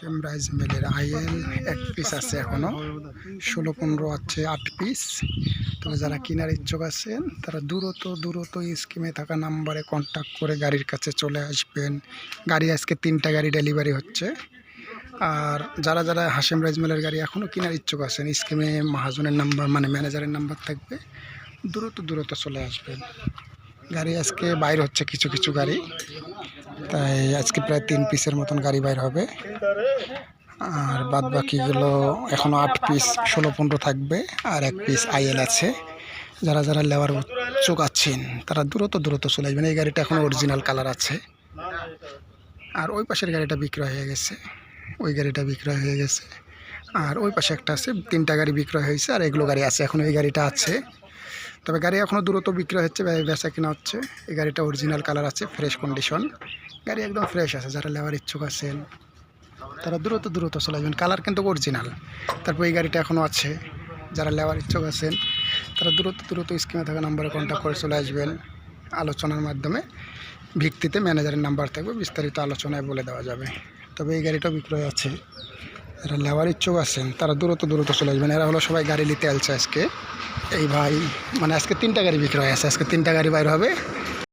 Same rice মিলের IL এক piece আছে এখনও ষোলো, পনেরো আছে আট পিস তবে যারা কেনার ইচ্ছুক আছেন, তারা দূরত দূরত স্কিমে থাকা নাম্বারে কন্ট্যাক্ট করে গাড়ির কাছে চলে আসবেন। গাড়ি আজকে তিনটা গাড়ি ডেলিভারি হচ্ছে। আর যারা যারা হাসিম রাইস মিলের গাড়ি এখনও কেনার ইচ্ছুক আছেন স্কিমে মহাজনের নাম্বার মানে ম্যানেজারের নাম্বার থাকবে। দ্রুত দ্রুত চলে আসবেন। গাড়ি আজকে বাইর হচ্ছে কিছু কিছু গাড়ি। তাই আজকে প্রায় তিন পিসের মতন গাড়ি বাইর হবে। আর বাদ বাকিগুলো এখনও আট পিস, ষোলো, পনেরো থাকবে, আর এক পিস আইএল আছে। যারা যারা লেবার চোখ আছেন তারা দ্রুত দ্রুত চলে আসবেন। এই গাড়িটা এখন অরিজিনাল কালার আছে। আর ওই পাশের গাড়িটা বিক্রয় হয়ে গেছে। ওই গাড়িটা বিক্রয় হয়ে গেছে। আর ওই পাশে একটা আছে, তিনটা গাড়ি বিক্রয় হয়েছে, আর এগুলো গাড়ি আছে। এখন ওই গাড়িটা আছে। তবে গাড়ি এখনও দ্রুত বিক্রয় হচ্ছে বেচা কিনা হচ্ছে। এই গাড়িটা অরিজিনাল কালার আছে ফ্রেশ কন্ডিশন গাড়ি একদম ফ্রেশ আছে, যারা লেবার ইচ্ছুক আছেন, তারা দ্রুত দ্রুত চলে আসবেন। কালার কিন্তু অরিজিনাল তারপর এই গাড়িটা এখনও আছে, যারা লেবার ইচ্ছুক আছেন, তারা দ্রুত দ্রুত স্ক্রিনে থাকা নাম্বারে কন্ট্যাক্ট করে চলে আসবেন। আলোচনার মাধ্যমে, ভিত্তিতে ম্যানেজারের নাম্বার থাকবে, বিস্তারিত আলোচনায় বলে দেওয়া যাবে। তবে এই গাড়িটাও বিক্রয় আছে। যারা লেবারের ইচ্ছুক আছেন, তারা দ্রুত দ্রুত চলে আসবেন। এরা হলো সবাই গাড়ি নিতে আসছে আজকে। এই ভাই মানে আজকে তিনটা গাড়ি বিক্রয় আছে, আজকে তিনটা গাড়ি বাইর হবে।